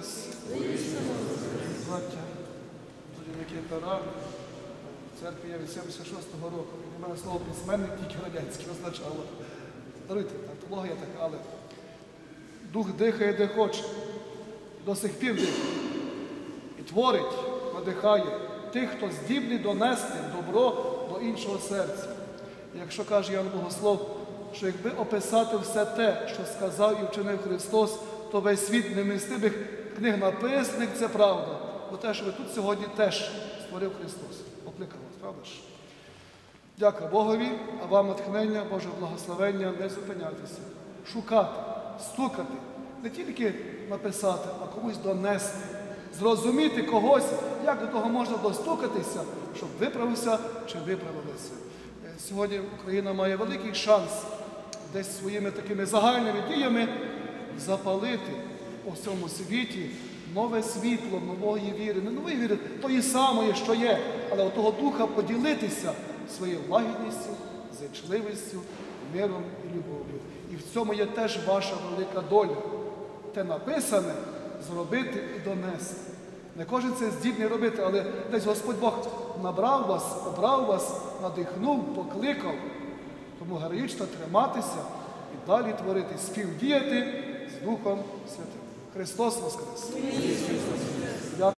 Воскрес! Браття, трудівники пера, в церкві я від 76-го року. Для мене слово письменник тільки радянське означало. Даруйте, тавтологія така, але дух дихає, де хоче, до сих пір дихає. І творить, надихає тих, хто здібний донести добро до іншого серця. Якщо каже Ян Богослов, що якби описати все те, що сказав і вчинив Христос, то весь світ не містив книг написаних, це правда. Бо те, що ви тут сьогодні теж створив Христос. Покликав вас, правда ж? Дякую Богові, а вам натхнення, Боже благословення не зупинятися, шукати, стукати, не тільки написати, а комусь донести, зрозуміти когось, як до того можна достукатися, щоб виправився чи виправилися. Е, Сьогодні Україна має великий шанс десь своїми такими загальними діями запалити у всьому світі нове світло нової віри, не нової віри, тої самої, що є, але от того духа поділитися своєю лагідністю, зичливістю, миром і любов'ю. І в цьому є теж ваша велика доля. Те написане зробити і донести. Не кожен це здібний робити, але десь Господь Бог набрав вас, обрав вас, надихнув, покликав. Тому героїчно триматися і далі творити, співдіяти Духом Святим. Христос Воскрес!